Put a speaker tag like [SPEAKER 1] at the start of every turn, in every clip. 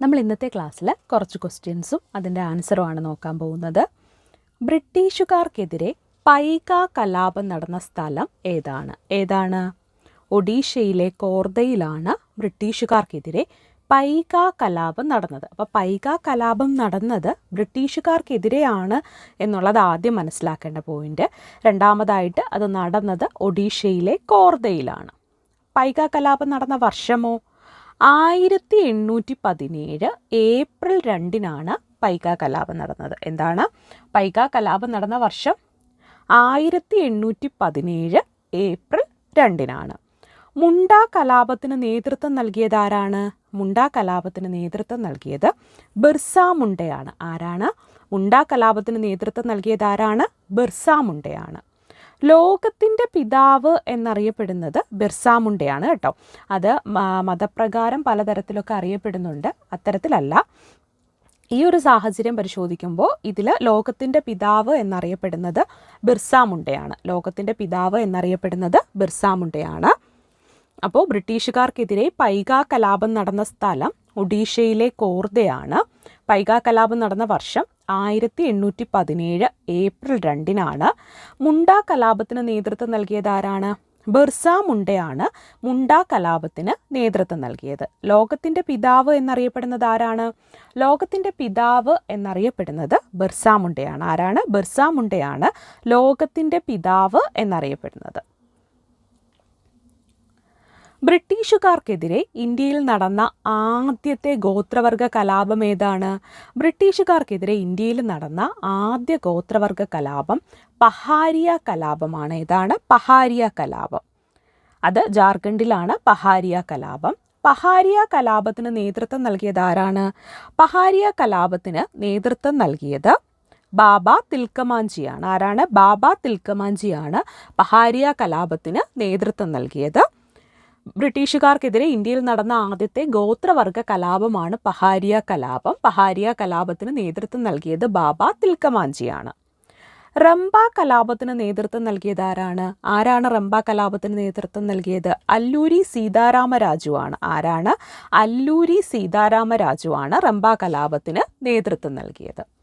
[SPEAKER 1] നമ്മൾ ഇന്നത്തെ ക്ലാസ്സിൽ കുറച്ച് ക്വസ്റ്റ്യൻസും അതിന്റെ ആൻസറുമാണ് നോക്കാൻ പോകുന്നത്. ബ്രിട്ടീഷുകാർക്കെതിരെ പൈക കലാപം നടന്ന സ്ഥലം ഏതാണ്? ഏതാണ്? ഒഡീഷയിലെ കോർദയിലാണ് ബ്രിട്ടീഷുകാർക്കെതിരെ പൈക കലാപം നടന്നത്. അപ്പോൾ പൈക കലാപം നടന്നത് ബ്രിട്ടീഷുകാർക്കെതിരെയാണ് എന്നുള്ളത് ആദ്യം മനസ്സിലാക്കേണ്ട പോയിന്റ് രണ്ടാമതായിട്ട് അത് നടന്നത് ഒഡീഷയിലെ കോർദയിലാണ്. പൈക കലാപം നടന്ന വർഷമോ? ആയിരത്തി എണ്ണൂറ്റി പതിനേഴ് ഏപ്രിൽ രണ്ടിനാണ് പൈക കലാപം നടന്നത്. എന്താണ്? പൈക കലാപം നടന്ന വർഷം ആയിരത്തി എണ്ണൂറ്റി പതിനേഴ് ഏപ്രിൽ രണ്ടിനാണ്. മുണ്ട കലാപത്തിന് നേതൃത്വം നൽകിയത് ആരാണ്? മുണ്ട കലാപത്തിന് നേതൃത്വം നൽകിയത് ബിർസ മുണ്ടയാണ്. ആരാണ്? മുണ്ട കലാപത്തിന് നേതൃത്വം നൽകിയത് ആരാണ്? ബിർസ മുണ്ടയാണ്. ലോകത്തിന്റെ പിതാവ് എന്നറിയപ്പെടുന്നത് ബിർസ മുണ്ടയാണ് കേട്ടോ. അത് മതപ്രകാരം പലതരത്തിലൊക്കെ അറിയപ്പെടുന്നുണ്ട്. അത്തരത്തിലല്ല. ഈ ഒരു സാഹചര്യം പരിശോധിക്കുമ്പോൾ ഇതിൽ ലോകത്തിന്റെ പിതാവ് എന്നറിയപ്പെടുന്നത് ബിർസ മുണ്ടയാണ് ലോകത്തിന്റെ പിതാവ് എന്നറിയപ്പെടുന്നത് ബിർസ മുണ്ടയാണ് അപ്പോൾ ബ്രിട്ടീഷുകാർക്കെതിരെ പൈക കലാപം നടന്ന സ്ഥലം ഒഡീഷയിലെ കോർദയാണ്. പൈക കലാപം നടന്ന വർഷം ആയിരത്തി എണ്ണൂറ്റി പതിനേഴ് ഏപ്രിൽ രണ്ടിനാണ് മുണ്ട കലാപത്തിന് നേതൃത്വം നൽകിയത് ആരാണ്? ബിർസ മുണ്ടയാണ് മുണ്ട കലാപത്തിന് നേതൃത്വം നൽകിയത്. ലോകത്തിന്റെ പിതാവ് എന്നറിയപ്പെടുന്നത് ആരാണ്? ലോകത്തിന്റെ പിതാവ് എന്നറിയപ്പെടുന്നത് ബിർസ മുണ്ടയാണ്. ആരാണ്? ബിർസ മുണ്ടയാണ് ലോകത്തിന്റെ പിതാവ് എന്നറിയപ്പെടുന്നത്. ബ്രിട്ടീഷുകാർക്കെതിരെ ഇന്ത്യയിൽ നടന്ന ആദ്യത്തെ ഗോത്രവർഗ കലാപം ഏതാണ്? ബ്രിട്ടീഷുകാർക്കെതിരെ ഇന്ത്യയിൽ നടന്ന ആദ്യ ഗോത്രവർഗ കലാപം പഹാരിയ കലാപമാണ്. ഏതാണ്? പഹാരിയ കലാപം. അത് ജാർഖണ്ഡിലാണ് പഹാരിയ കലാപം. പഹാരിയ കലാപത്തിന് നേതൃത്വം നൽകിയത് ആരാണ്? പഹാരിയ കലാപത്തിന് നേതൃത്വം നൽകിയത് ബാബ തിൽക്കമാഞ്ചിയാണ് ആരാണ്? ബാബ തിൽക്കമാഞ്ചിയാണ് പഹാരിയ കലാപത്തിന് നേതൃത്വം നൽകിയത്. ബ്രിട്ടീഷുകാർക്കെതിരെ ഇന്ത്യയിൽ നടന്ന ആദ്യത്തെ ഗോത്രവർഗ കലാപമാണ് പഹാരിയ കലാപം. പഹാരിയ കലാപത്തിന് നേതൃത്വം നൽകിയത് ബാബ തിൽക്കമാഞ്ചിയാണ് റംബ കലാപത്തിന് നേതൃത്വം നൽകിയത് ആരാണ്? ആരാണ് റംബ കലാപത്തിന് നേതൃത്വം നൽകിയത്? അല്ലൂരി സീതാരാമരാജുവാണ്. ആരാണ്? അല്ലൂരി സീതാരാമരാജുവാണ് റംബ കലാപത്തിന് നേതൃത്വം നൽകിയത്.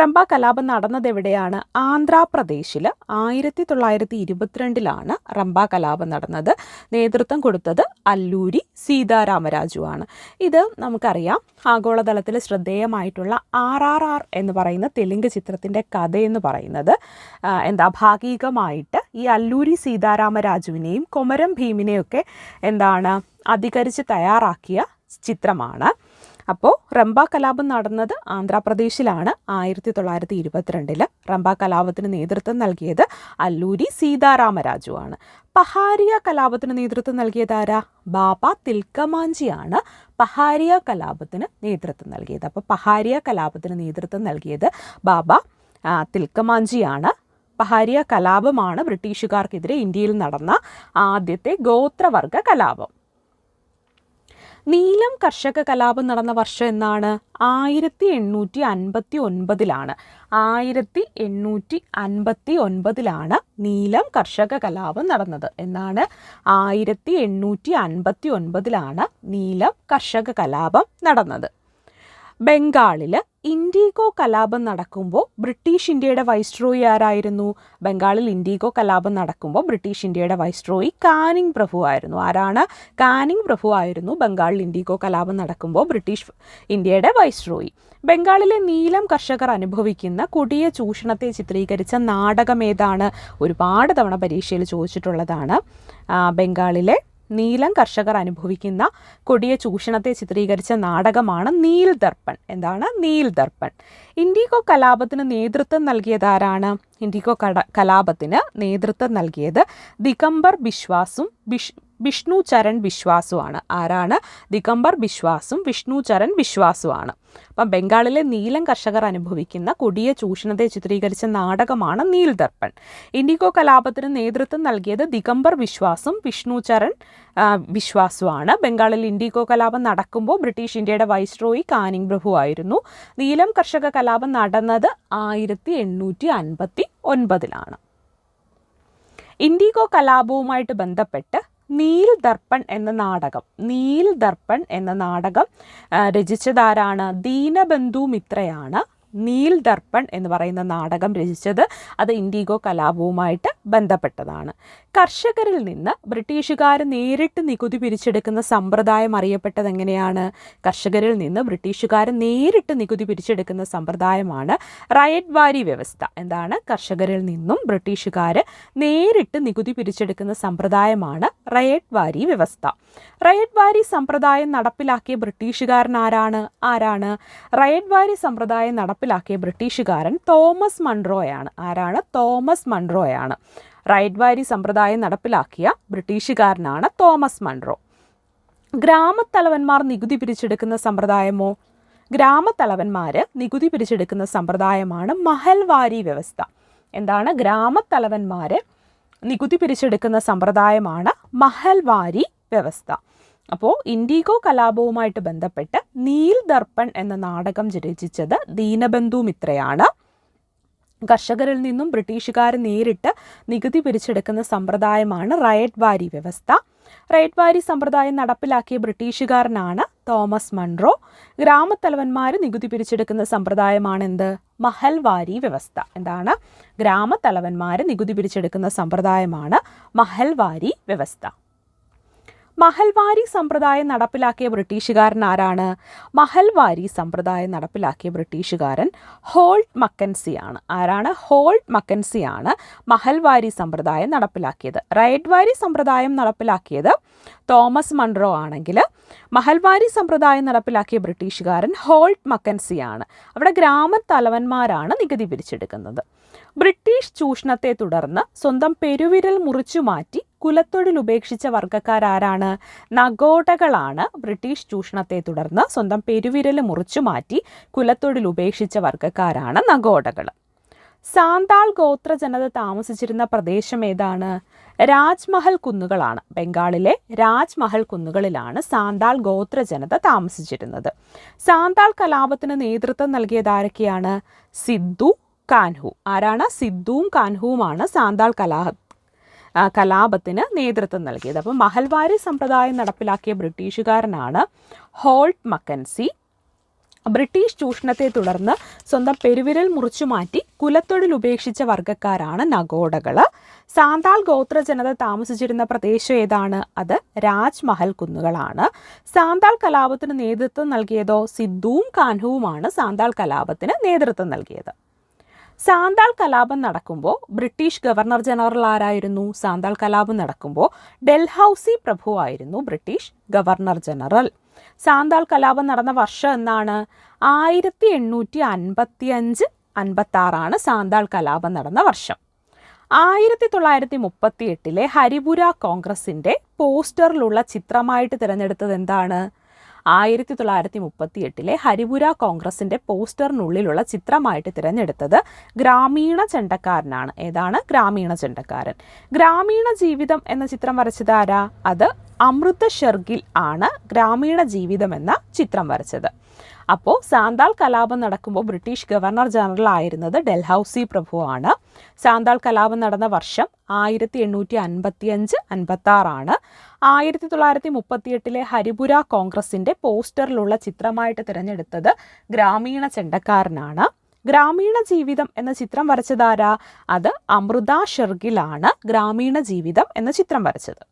[SPEAKER 1] റംബ കലാപം നടന്നത് എവിടെയാണ് ആന്ധ്രാപ്രദേശിൽ ആയിരത്തി തൊള്ളായിരത്തി ഇരുപത്തിരണ്ടിലാണ് റംബ കലാപം നടന്നത്. നേതൃത്വം കൊടുത്തത് അല്ലൂരി സീതാരാമരാജു ആണ്. ഇത് നമുക്കറിയാം ആഗോളതലത്തിൽ ശ്രദ്ധേയമായിട്ടുള്ള ആർ ആർ ആർ എന്ന് പറയുന്ന തെലുങ്ക് ചിത്രത്തിന്റെ കഥയെന്ന് പറയുന്നത്. എന്താ ഭാഗികമായിട്ട് ഈ അല്ലൂരി സീതാരാമരാജുവിനെയും കൊമരം ഭീമിനെയൊക്കെ എന്താണ് അധികരിച്ച് തയ്യാറാക്കിയ ചിത്രമാണ്. അപ്പോൾ റംബ കലാപം നടന്നത് ആന്ധ്രാപ്രദേശിലാണ് ആയിരത്തി തൊള്ളായിരത്തി ഇരുപത്തിരണ്ടിൽ റംബ കലാപത്തിന് നേതൃത്വം നൽകിയത് അല്ലൂരി സീതാരാമരാജു ആണ് പഹാരിയ കലാപത്തിന് നേതൃത്വം നൽകിയത് ആരാ? ബാബ തിൽക്കമാഞ്ചിയാണ് പഹാരിയ കലാപത്തിന് നേതൃത്വം നൽകിയത്. അപ്പോൾ പഹാരിയ കലാപത്തിന് നേതൃത്വം നൽകിയത് ബാബ തിൽക്കമാഞ്ചിയാണ്. പഹാരിയ കലാപമാണ് ബ്രിട്ടീഷുകാർക്കെതിരെ ഇന്ത്യയിൽ നടന്ന ആദ്യത്തെ ഗോത്രവർഗ കലാപം. നീലം കർഷക കലാപം നടന്ന വർഷം എന്നാണ് ആയിരത്തി എണ്ണൂറ്റി അൻപത്തി ഒൻപതിലാണ് ആയിരത്തി എണ്ണൂറ്റി അൻപത്തി ഒൻപതിലാണ് നീലം കർഷക കലാപം നടന്നത് എന്നാണ് ആയിരത്തി എണ്ണൂറ്റി അൻപത്തി ഒൻപതിലാണ് നീലം കർഷക കലാപം നടന്നത്. ബംഗാളിൽ ഇൻഡിഗോ കലാപം നടക്കുമ്പോൾ ബ്രിട്ടീഷ് ഇന്ത്യയുടെ വൈസ്ട്രോയി ആരായിരുന്നു? ബംഗാളിൽ ഇൻഡിഗോ കലാപം നടക്കുമ്പോൾ ബ്രിട്ടീഷ് ഇന്ത്യയുടെ വൈസ്ട്രോയി കാനിങ് പ്രഭു ആയിരുന്നു. ആരാണ്? കാനിങ് പ്രഭു ആയിരുന്നു ബംഗാളിൽ ഇൻഡിഗോ കലാപം നടക്കുമ്പോൾ ബ്രിട്ടീഷ് ഇന്ത്യയുടെ വൈസ്ട്രോയി ബംഗാളിലെ നീലം കർഷകർ അനുഭവിക്കുന്ന കൊടിയ ചൂഷണത്തെ ചിത്രീകരിച്ച നാടകം ഏതാണ്? ഒരുപാട് തവണ പരീക്ഷയിൽ ചോദിച്ചിട്ടുള്ളതാണ്. ബംഗാളിലെ നീലം കർഷകർ അനുഭവിക്കുന്ന കൊടിയ ചൂഷണത്തെ ചിത്രീകരിച്ച നാടകമാണ് നീൽ ദർപ്പൺ. എന്താണ് നീൽ ദർപ്പൺ? ഇൻഡിഗോ കലാപത്തിന് നേതൃത്വം നൽകിയത് ആരാണ്? ഇൻഡിഗോ കലാപത്തിന് നേതൃത്വം നൽകിയത് ദിഗംബർ ബിശ്വാസും ബിഷ് വിഷ്ണു ചരൺ ബിശ്വാസുമാണ് ആരാണ്? ദിഗംബർ ബിശ്വാസും വിഷ്ണു ചരൺ ബിശ്വാസുമാണ് അപ്പം ബംഗാളിലെ നീലം കർഷകർ അനുഭവിക്കുന്ന കൊടിയ ചൂഷണത്തെ ചിത്രീകരിച്ച നാടകമാണ് നീൽ ദർപ്പൺ ഇൻഡിഗോ കലാപത്തിന് നേതൃത്വം നൽകിയത് ദിഗംബർ വിശ്വാസും വിഷ്ണു ചരൺ വിശ്വാസുമാണ് ബംഗാളിൽ ഇൻഡിഗോ കലാപം നടക്കുമ്പോൾ ബ്രിട്ടീഷ് ഇന്ത്യയുടെ വൈസ്രോയി കാനിങ് പ്രഭു ആയിരുന്നു. നീലം കർഷക കലാപം നടന്നത് ആയിരത്തി എണ്ണൂറ്റി അൻപത്തി ഒൻപതിലാണ് ഇൻഡിഗോ കലാപവുമായിട്ട് ബന്ധപ്പെട്ട് നീൽ ദർപ്പൺ എന്ന നാടകം. നീൽ ദർപ്പൺ എന്ന നാടകം രചിച്ചതാരാണ്? ദീനബന്ധു മിത്രയാണ്. നീൽ ദർപ്പൺ എന്ന് പറയുന്ന നാടകം രചിച്ചത് അത് ഇൻഡിഗോ കലാപവുമായിട്ട് ബന്ധപ്പെട്ടതാണ്. കർഷകരിൽ നിന്ന് ബ്രിട്ടീഷുകാർ നേരിട്ട് നികുതി പിരിച്ചെടുക്കുന്ന സമ്പ്രദായം അറിയപ്പെട്ടത് എങ്ങനെയാണ് കർഷകരിൽ നിന്ന് ബ്രിട്ടീഷുകാർ നേരിട്ട് നികുതി പിരിച്ചെടുക്കുന്ന സമ്പ്രദായമാണ് റയറ്റ് വാരി വ്യവസ്ഥ. എന്താണ്? കർഷകരിൽ നിന്നും ബ്രിട്ടീഷുകാർ നേരിട്ട് നികുതി പിരിച്ചെടുക്കുന്ന സമ്പ്രദായമാണ് റയറ്റ് വാരി വ്യവസ്ഥ. റയറ്റ് വാരി സമ്പ്രദായം നടപ്പിലാക്കിയ ബ്രിട്ടീഷുകാരൻ ആരാണ്? ആരാണ് റയറ്റ് വാരി സമ്പ്രദായം നടപ്പിലാക്കിയ ബ്രിട്ടീഷുകാരൻ തോമസ് മൺറോയാണ്. ആരാണ്? തോമസ് മൺറോയാണ്. റയറ്റ് വാരി സമ്പ്രദായം നടപ്പിലാക്കിയ ബ്രിട്ടീഷുകാരനാണ് തോമസ് മൺറോ. ഗ്രാമത്തലവന്മാർ നികുതി പിരിച്ചെടുക്കുന്ന സമ്പ്രദായമോ? ഗ്രാമത്തലവന്മാർ നികുതി പിരിച്ചെടുക്കുന്ന സമ്പ്രദായമാണ് മഹൽവാരി വ്യവസ്ഥ. എന്താണ്? ഗ്രാമത്തലവന്മാർ നികുതി പിരിച്ചെടുക്കുന്ന സമ്പ്രദായമാണ് മഹൽവാരി വ്യവസ്ഥ. അപ്പോൾ ഇൻഡിഗോ കലാപവുമായിട്ട് ബന്ധപ്പെട്ട് നീൽ ദർപ്പൺ എന്ന നാടകം രചിച്ചത് ദീനബന്ധു മിത്രയാണ്. കർഷകരിൽ നിന്നും ബ്രിട്ടീഷുകാർ നേരിട്ട് നികുതി പിരിച്ചെടുക്കുന്ന സമ്പ്രദായമാണ് റയറ്റ് വാരി വ്യവസ്ഥ. റയറ്റ് വാരി സമ്പ്രദായം നടപ്പിലാക്കിയ ബ്രിട്ടീഷുകാരനാണ് തോമസ് മൺറോ. ഗ്രാമത്തലവന്മാർ നികുതി പിരിച്ചെടുക്കുന്ന സമ്പ്രദായമാണ് എന്ത് മഹൽവാരി വ്യവസ്ഥ. എന്താണ്? ഗ്രാമത്തലവന്മാർ നികുതി പിരിച്ചെടുക്കുന്ന സമ്പ്രദായമാണ് മഹൽവാരി വ്യവസ്ഥ. മഹൽവാരി സമ്പ്രദായം നടപ്പിലാക്കിയ ബ്രിട്ടീഷുകാരൻ ആരാണ്? മഹൽവാരി സമ്പ്രദായം നടപ്പിലാക്കിയ ബ്രിട്ടീഷുകാരൻ ഹോൾട്ട് മക്കൻസിയാണ്. ആരാണ്? ഹോൾട്ട് മക്കൻസിയാണ് മഹൽവാരി സമ്പ്രദായം നടപ്പിലാക്കിയത്. റൈഡ്വാരി വാരി സമ്പ്രദായം നടപ്പിലാക്കിയത് തോമസ് മൺറോ ആണെങ്കിൽ. മഹൽവാരി സമ്പ്രദായം നടപ്പിലാക്കിയ ബ്രിട്ടീഷുകാരൻ ഹോൾട്ട് മക്കൻസിയാണ്. അവിടെ ഗ്രാമത്തലവന്മാരാണ് നികുതി പിരിച്ചെടുക്കുന്നത്. ബ്രിട്ടീഷ് ചൂഷണത്തെ തുടർന്ന് സ്വന്തം പെരുവിരൽ മുറിച്ചു മാറ്റി കുലത്തൊഴിൽ ഉപേക്ഷിച്ച വർഗക്കാരാരാണ്? നഗോടകളാണ് ബ്രിട്ടീഷ് ചൂഷണത്തെ തുടർന്ന് സ്വന്തം പെരുവിരൽ മുറിച്ചു മാറ്റി കുലത്തൊഴിൽ ഉപേക്ഷിച്ച വർഗക്കാരാണ് നഗോടകൾ സാന്താൾ ഗോത്ര ജനത താമസിച്ചിരുന്ന പ്രദേശം ഏതാണ്? രാജ്മഹൽ കുന്നുകളാണ്. ബംഗാളിലെ രാജ്മഹൽ കുന്നുകളിലാണ് സാന്താൾ ഗോത്ര ജനത താമസിച്ചിരുന്നത്. സാന്താൾ കലാപത്തിന് നേതൃത്വം നൽകിയത് ആരൊക്കെയാണ്? സിദ്ധു കാൻഹു. ആരാണ്? സിദ്ധുവും കാൻഹുവുമാണ് സാന്താൾ കലാ കലാപത്തിന് നേതൃത്വം നൽകിയത്. അപ്പം മഹൽവാരി സമ്പ്രദായം നടപ്പിലാക്കിയ ബ്രിട്ടീഷുകാരനാണ് ഹോൾട്ട് മക്കൻസി. ബ്രിട്ടീഷ് ചൂഷണത്തെ തുടർന്ന് സ്വന്തം പെരുവിരൽ മുറിച്ചു മാറ്റി കുലത്തൊഴിൽ ഉപേക്ഷിച്ച വർഗക്കാരാണ് നഗോഡകൾ സാന്താൾ ഗോത്ര ജനത താമസിച്ചിരുന്ന പ്രദേശം ഏതാണ്? അത് രാജ്മഹൽ കുന്നുകളാണ്. സാന്താൾ കലാപത്തിന് നേതൃത്വം നൽകിയതോ സിദ്ധുവും കാൻഹുവുമാണ് സാന്താൾ കലാപത്തിന് നേതൃത്വം നൽകിയത്. സാന്താൾ കലാപം നടക്കുമ്പോൾ ബ്രിട്ടീഷ് ഗവർണർ ജനറൽ ആരായിരുന്നു? സാന്താൾ കലാപം നടക്കുമ്പോൾ ഡൽഹൌസി പ്രഭുവായിരുന്നു ബ്രിട്ടീഷ് ഗവർണർ ജനറൽ. സാന്താൾ കലാപം നടന്ന വർഷം എന്നാണ്? ആയിരത്തി എണ്ണൂറ്റി അൻപത്തി അഞ്ച് അൻപത്തി ആറാണ് സാന്താൾ കലാപം നടന്ന വർഷം. ആയിരത്തി തൊള്ളായിരത്തി മുപ്പത്തി എട്ടിലെ ഹരിപുര കോൺഗ്രസിന്റെ പോസ്റ്ററിലുള്ള ചിത്രമായിട്ട് തിരഞ്ഞെടുത്തത് എന്താണ്? ആയിരത്തി തൊള്ളായിരത്തി മുപ്പത്തി എട്ടിലെ ഹരിപുര കോൺഗ്രസിന്റെ പോസ്റ്ററിനുള്ളിലുള്ള ചിത്രമായിട്ട് തിരഞ്ഞെടുത്തത് ഗ്രാമീണ ചെണ്ടക്കാരനാണ്. ഏതാണ്? ഗ്രാമീണ ചെണ്ടക്കാരൻ. ഗ്രാമീണ ജീവിതം എന്ന ചിത്രം വരച്ചതാരാ അത് അമൃത ഷെർഗിൽ ആണ് ഗ്രാമീണ ജീവിതം എന്ന ചിത്രം വരച്ചത്. അപ്പോൾ സാന്താൾ കലാപം നടക്കുമ്പോൾ ബ്രിട്ടീഷ് ഗവർണർ ജനറൽ ആയിരുന്നത് ഡൽഹൌസി പ്രഭുവാണ്. സാന്താൾ കലാപം നടന്ന വർഷം ആയിരത്തി എണ്ണൂറ്റി അൻപത്തി അഞ്ച് അൻപത്തി ആറാണ് ആയിരത്തി തൊള്ളായിരത്തി മുപ്പത്തിയെട്ടിലെ ഹരിപുര കോൺഗ്രസിന്റെ പോസ്റ്ററിലുള്ള ചിത്രമായിട്ട് തിരഞ്ഞെടുത്തത് ഗ്രാമീണ ചെണ്ടക്കാരനാണ്. ഗ്രാമീണ ജീവിതം എന്ന ചിത്രം വരച്ചതാരാ? അത് അമൃത ഷെർഗിലാണ് ഗ്രാമീണ ജീവിതം എന്ന ചിത്രം വരച്ചത്.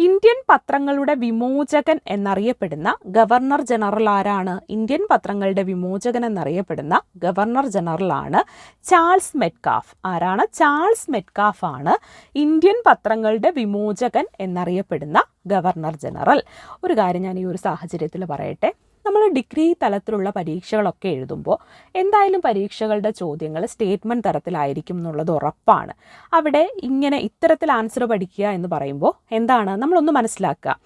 [SPEAKER 1] ഇന്ത്യൻ പത്രങ്ങളുടെ വിമോചകൻ എന്നറിയപ്പെടുന്ന ഗവർണർ ജനറൽ ആരാണ്? ഇന്ത്യൻ പത്രങ്ങളുടെ വിമോചകൻ എന്നറിയപ്പെടുന്ന ഗവർണർ ജനറൽ ആണ് ചാൾസ് മെറ്റ്കാഫ്. ആരാണ്? ചാൾസ് മെറ്റ്കാഫ് ആണ് ഇന്ത്യൻ പത്രങ്ങളുടെ വിമോചകൻ എന്നറിയപ്പെടുന്ന ഗവർണർ ജനറൽ. ഒരു കാര്യം ഞാൻ ഈ ഒരു സാഹചര്യത്തിൽ പറയട്ടെ. നമ്മൾ ഡിഗ്രി തലത്തിലുള്ള പരീക്ഷകളൊക്കെ എഴുതുമ്പോൾ എന്തായാലും പരീക്ഷകളുടെ ചോദ്യങ്ങൾ സ്റ്റേറ്റ്മെന്റ് തരത്തിലായിരിക്കും എന്നുള്ളത് ഉറപ്പാണ്. അവിടെ ഇങ്ങനെ ഇത്തരത്തിൽ ആൻസർ പഠിക്കുക എന്ന് പറയുമ്പോൾ എന്താണ്? നമ്മളൊന്ന് മനസ്സിലാക്കുക.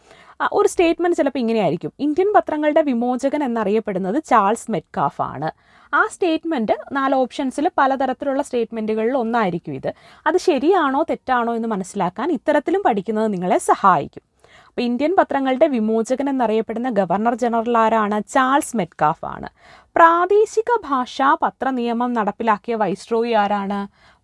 [SPEAKER 1] ഒരു സ്റ്റേറ്റ്മെന്റ് ചിലപ്പോൾ ഇങ്ങനെയായിരിക്കും. ഇന്ത്യൻ പത്രങ്ങളുടെ വിമോചകൻ എന്നറിയപ്പെടുന്നത് ചാൾസ് മെറ്റ്കാഫ് ആണ്. ആ സ്റ്റേറ്റ്മെന്റ് നാല് ഓപ്ഷൻസിൽ പലതരത്തിലുള്ള സ്റ്റേറ്റ്മെന്റുകളിൽ ഒന്നായിരിക്കും ഇത്. അത് ശരിയാണോ തെറ്റാണോ എന്ന് മനസ്സിലാക്കാൻ ഇത്തരത്തിലും പഠിക്കുന്നത് നിങ്ങളെ സഹായിക്കും. അപ്പോൾ ഇന്ത്യൻ പത്രങ്ങളുടെ വിമോചകൻ എന്നറിയപ്പെടുന്ന ഗവർണർ ജനറൽ ആരാണ്? ചാൾസ് മെറ്റ്കാഫ് ആണ് പ്രാദേശിക ഭാഷാ പത്ര നിയമം നടപ്പിലാക്കിയ വൈസ്രോയി ആരാണ്?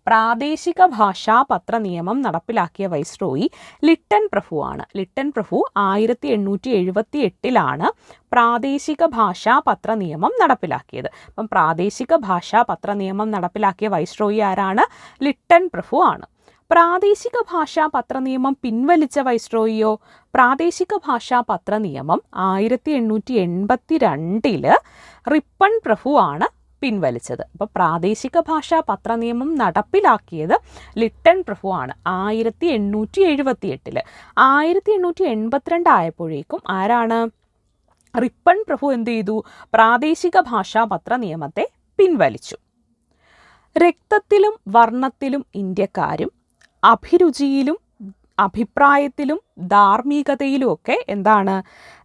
[SPEAKER 1] പ്രാദേശിക ഭാഷാ പത്ര നിയമം നടപ്പിലാക്കിയ വൈസ്രോയി ലിട്ടൻ ആണ് ലിട്ടൻ പ്രഭു ആയിരത്തി എണ്ണൂറ്റി എഴുപത്തി എട്ടിലാണ് പ്രാദേശിക ഭാഷാ പത്ര നിയമം നടപ്പിലാക്കിയത്. അപ്പം പ്രാദേശിക ഭാഷാ പത്ര നിയമം നടപ്പിലാക്കിയ വൈസ്രോയി ആരാണ്? ലിട്ടൻ പ്രഭു ആണ്. പ്രാദേശിക ഭാഷാ പത്രനിയമം പിൻവലിച്ച വൈസ്രോയിയോ പ്രാദേശിക ഭാഷാ പത്രനിയമം ആയിരത്തി എണ്ണൂറ്റി എൺപത്തി രണ്ടിൽ റിപ്പൺ പ്രഭുവാണ് പിൻവലിച്ചത്. അപ്പോൾ പ്രാദേശിക ഭാഷാ പത്രനിയമം നടപ്പിലാക്കിയത് ലിട്ടൺ പ്രഭുവാണ് ആയിരത്തി എണ്ണൂറ്റി എഴുപത്തി എട്ടിൽ ആയിരത്തി എണ്ണൂറ്റി എൺപത്തിരണ്ട് ആയപ്പോഴേക്കും ആരാണ് റിപ്പൺ പ്രഭു എന്ത് ചെയ്തു? പ്രാദേശിക ഭാഷാ പത്ര നിയമത്തെ പിൻവലിച്ചു. രക്തത്തിലും വർണത്തിലും ഇന്ത്യക്കാരും അഭിരുചിയിലും അഭിപ്രായത്തിലും ധാർമ്മികതയിലും ഒക്കെ എന്താണ്?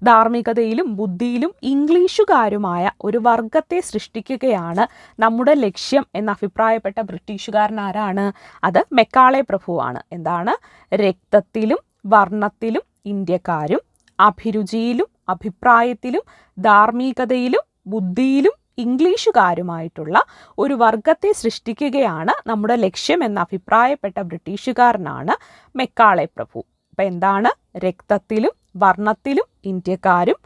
[SPEAKER 1] ധാർമ്മികതയിലും ബുദ്ധിയിലും ഇംഗ്ലീഷുകാരുമായ ഒരു വർഗത്തെ സൃഷ്ടിക്കുകയാണ് നമ്മുടെ ലക്ഷ്യം എന്ന് അഭിപ്രായപ്പെട്ട ബ്രിട്ടീഷുകാരൻ ആരാണ് അത് മെക്കാളെ പ്രഭുവാണ്. എന്താണ്? രക്തത്തിലും വർണത്തിലും ഇന്ത്യക്കാരും അഭിരുചിയിലും അഭിപ്രായത്തിലും ധാർമ്മികതയിലും ബുദ്ധിയിലും ഇംഗ്ലീഷുകാരുമായിട്ടുള്ള ഒരു വർഗത്തെ സൃഷ്ടിക്കുകയാണ് നമ്മുടെ ലക്ഷ്യം എന്ന് അഭിപ്രായപ്പെട്ട ബ്രിട്ടീഷുകാരനാണ് മെക്കാളെ പ്രഭു. അപ്പം എന്താണ് രക്തത്തിലും വർണത്തിലും ഇന്ത്യക്കാരും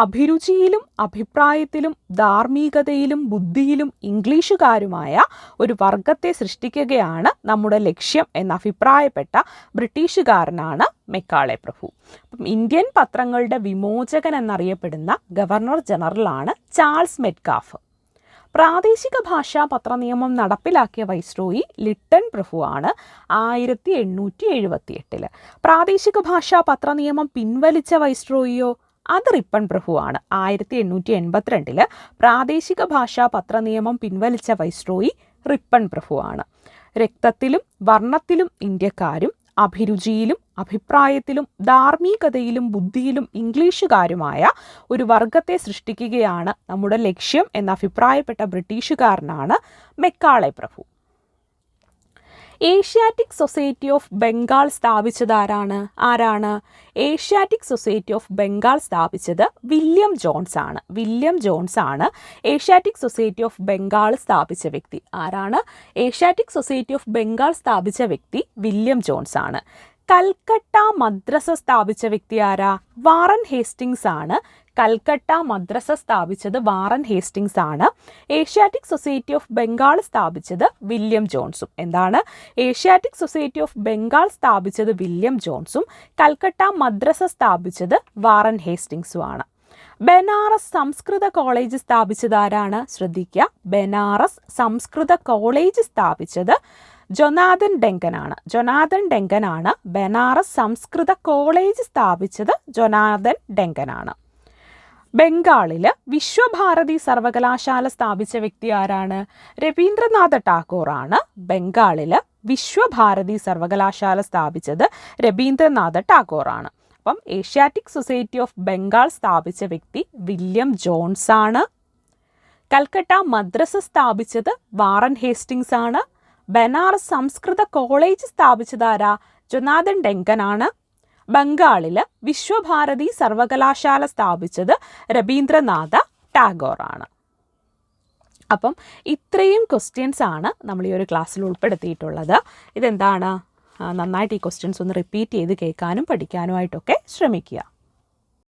[SPEAKER 1] അഭിരുചിയിലും അഭിപ്രായത്തിലും ധാർമ്മികതയിലും ബുദ്ധിയിലും ഇംഗ്ലീഷുകാരുമായ ഒരു വർഗത്തെ സൃഷ്ടിക്കുകയാണ് നമ്മുടെ ലക്ഷ്യം എന്ന് അഭിപ്രായപ്പെട്ട ബ്രിട്ടീഷുകാരനാണ് മെക്കാളെ പ്രഭു. ഇന്ത്യൻ പത്രങ്ങളുടെ വിമോചകൻ എന്നറിയപ്പെടുന്ന ഗവർണർ ജനറലാണ് ചാൾസ് മെറ്റ്കാഫ്. പ്രാദേശിക ഭാഷാ പത്രനിയമം നടപ്പിലാക്കിയ വൈസ്രോയി ലിട്ടൺ പ്രഭുവാണ് ആയിരത്തി എണ്ണൂറ്റി എഴുപത്തി എട്ടിൽ പ്രാദേശിക ഭാഷാ പത്രനിയമം പിൻവലിച്ച വൈസ്രോയിയോ? അത് റിപ്പൺ പ്രഭുവാണ്. ആയിരത്തി എണ്ണൂറ്റി എൺപത്തിരണ്ടിൽ പ്രാദേശിക ഭാഷാ പത്രനിയമം പിൻവലിച്ച വൈസ്രോയി റിപ്പൺ പ്രഭുവാണ്. രക്തത്തിലും വർണത്തിലും ഇന്ത്യക്കാരും അഭിരുചിയിലും അഭിപ്രായത്തിലും ധാർമ്മികതയിലും ബുദ്ധിയിലും ഇംഗ്ലീഷുകാരുമായ ഒരു വർഗത്തെ സൃഷ്ടിക്കുകയാണ് നമ്മുടെ ലക്ഷ്യം എന്ന് അഭിപ്രായപ്പെട്ട ബ്രിട്ടീഷുകാരനാണ് മെക്കാളെ പ്രഭു. ഏഷ്യാറ്റിക് സൊസൈറ്റി ഓഫ് ബംഗാൾ സ്ഥാപിച്ചത് ആരാണ്? ആരാണ് ഏഷ്യാറ്റിക് സൊസൈറ്റി ഓഫ് ബംഗാൾ സ്ഥാപിച്ചത് വില്യം ജോൺസ് ആണ്. വില്യം ജോൺസ് ആണ് ഏഷ്യാറ്റിക് സൊസൈറ്റി ഓഫ് ബംഗാൾ സ്ഥാപിച്ച വ്യക്തി. ആരാണ്? ഏഷ്യാറ്റിക് സൊസൈറ്റി ഓഫ് ബംഗാൾ സ്ഥാപിച്ച വ്യക്തി വില്യം ജോൺസ് ആണ്. കൽക്കട്ട മദ്രസ സ്ഥാപിച്ച വ്യക്തി ആരാ? വാറൻ ഹേസ്റ്റിങ്സ് ആണ്. കൽക്കട്ട മദ്രസ സ്ഥാപിച്ചത് വാറൻ ഹേസ്റ്റിങ്സ് ആണ്. ഏഷ്യാറ്റിക് സൊസൈറ്റി ഓഫ് ബംഗാൾ സ്ഥാപിച്ചത് വില്യം ജോൺസും. എന്താണ്? ഏഷ്യാറ്റിക് സൊസൈറ്റി ഓഫ് ബംഗാൾ സ്ഥാപിച്ചത് വില്യം ജോൺസും. കൽക്കട്ട മദ്രസ സ്ഥാപിച്ചത് വാറൻ ഹേസ്റ്റിങ്സും ആണ്. ബനാറസ് സംസ്കൃത കോളേജ് സ്ഥാപിച്ചത് ആരാണ്? ശ്രദ്ധിക്കുക ബനാറസ് സംസ്കൃത കോളേജ് സ്ഥാപിച്ചത് ജൊനാഥൻ ഡെങ്കനാണ്. ജൊനാഥൻ ഡെങ്കനാണ് ബനാറസ് സംസ്കൃത കോളേജ് സ്ഥാപിച്ചത് ജൊനാഥൻ ഡെങ്കനാണ്. ബംഗാളിൽ വിശ്വഭാരതി സർവകലാശാല സ്ഥാപിച്ച വ്യക്തി ആരാണ്? രവീന്ദ്രനാഥ ടാഗോറാണ്. ബംഗാളിൽ വിശ്വഭാരതി സർവകലാശാല സ്ഥാപിച്ചത് രവീന്ദ്രനാഥ ടാഗോറാണ്. അപ്പം ഏഷ്യാറ്റിക് സൊസൈറ്റി ഓഫ് ബംഗാൾ സ്ഥാപിച്ച വ്യക്തി വില്യം ജോൺസ് ആണ് കൽക്കട്ട മദ്രസ സ്ഥാപിച്ചത് വാറൻ ഹേസ്റ്റിങ്സ് ആണ്. ബനാറസ് സംസ്കൃത കോളേജ് സ്ഥാപിച്ചതാരാ? ജൊനാഥൻ ഡെങ്കനാണ്. ബംഗാളിൽ വിശ്വഭാരതി സർവകലാശാല സ്ഥാപിച്ചത് രവീന്ദ്രനാഥ ടാഗോറാണ്. അപ്പം ഇത്രയും ക്വസ്റ്റ്യൻസ് ആണ് നമ്മൾ ഈ ഒരു ക്ലാസ്സിൽ ഉൾപ്പെടുത്തിയിട്ടുള്ളത്. ഇതെന്താണ്? നന്നായിട്ട് ഈ ക്വസ്റ്റ്യൻസ് ഒന്ന് റിപ്പീറ്റ് ചെയ്ത് കേൾക്കാനും പഠിക്കാനുമായിട്ടൊക്കെ ശ്രമിക്കുക.